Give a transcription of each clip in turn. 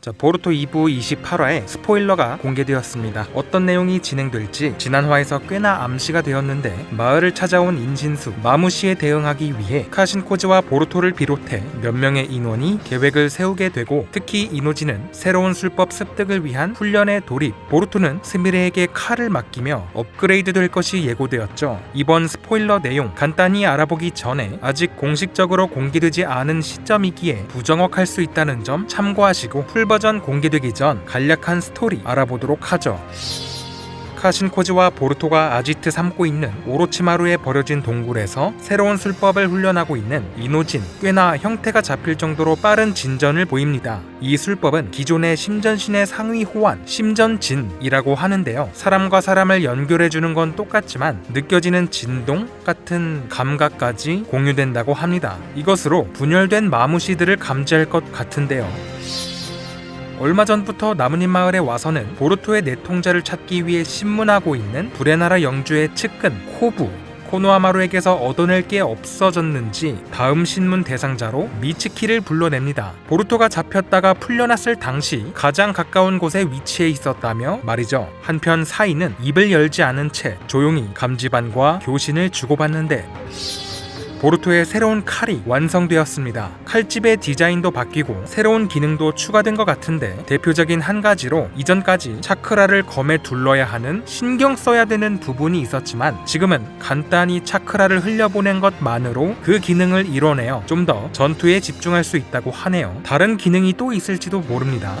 자, 보루토 2부 28화에 스포일러가 공개되었습니다. 어떤 내용이 진행될지 지난 화에서 꽤나 암시가 되었는데 마을을 찾아온 인신수 마무시에 대응하기 위해 카신코즈와 보루토를 비롯해 몇 명의 인원이 계획을 세우게 되고 특히 이노지는 새로운 술법 습득을 위한 훈련에 돌입 보루토는 스미레에게 칼을 맡기며 업그레이드 될 것이 예고되었죠. 이번 스포일러 내용 간단히 알아보기 전에 아직 공식적으로 공개되지 않은 시점이기에 부정확할 수 있다는 점 참고하시고 풀 버전 공개되기 전 간략한 스토리 알아보도록 하죠. 카신코즈와 보르토가 아지트 삼고 있는 오로치마루에 버려진 동굴에서 새로운 술법을 훈련하고 있는 이노진 꽤나 형태가 잡힐 정도로 빠른 진전을 보입니다. 이 술법은 기존의 심전신의 상위 호환 심전진이라고 하는데요. 사람과 사람을 연결해 주는 건 똑같지만 느껴지는 진동 같은 감각까지 공유된다고 합니다. 이것으로 분열된 마무시들을 감지할 것 같은데요. 얼마 전부터 나무님 마을에 와서는 보르토의 내통자를 찾기 위해 신문하고 있는 불의 나라 영주의 측근 코부 코노아마루에게서 얻어낼 게 없어졌는지 다음 신문 대상자로 미츠키를 불러냅니다. 보르토가 잡혔다가 풀려났을 당시 가장 가까운 곳에 위치해 있었다며 말이죠. 한편 사이는 입을 열지 않은 채 조용히 감지반과 교신을 주고받는데 보르토의 새로운 칼이 완성되었습니다. 칼집의 디자인도 바뀌고 새로운 기능도 추가된 것 같은데 대표적인 한 가지로 이전까지 차크라를 검에 둘러야 하는 신경 써야 되는 부분이 있었지만 지금은 간단히 차크라를 흘려보낸 것만으로 그 기능을 이뤄내어 좀 더 전투에 집중할 수 있다고 하네요. 다른 기능이 또 있을지도 모릅니다.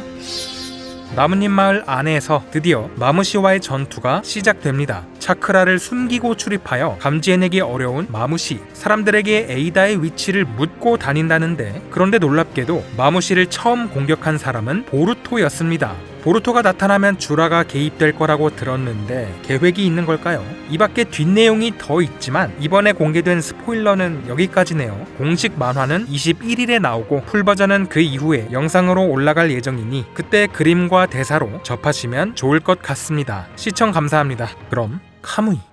나무님 마을 안에서 드디어 마무시와의 전투가 시작됩니다. 차크라를 숨기고 출입하여 감지해내기 어려운 마무시. 사람들에게 에이다의 위치를 묻고 다닌다는데 그런데 놀랍게도 마무시를 처음 공격한 사람은 보루토였습니다. 보루토가 나타나면 주라가 개입될 거라고 들었는데 계획이 있는 걸까요? 이 밖에 뒷내용이 더 있지만 이번에 공개된 스포일러는 여기까지네요. 공식 만화는 21일에 나오고 풀버전은 그 이후에 영상으로 올라갈 예정이니 그때 그림과 대사로 접하시면 좋을 것 같습니다. 시청 감사합니다. 그럼 카무이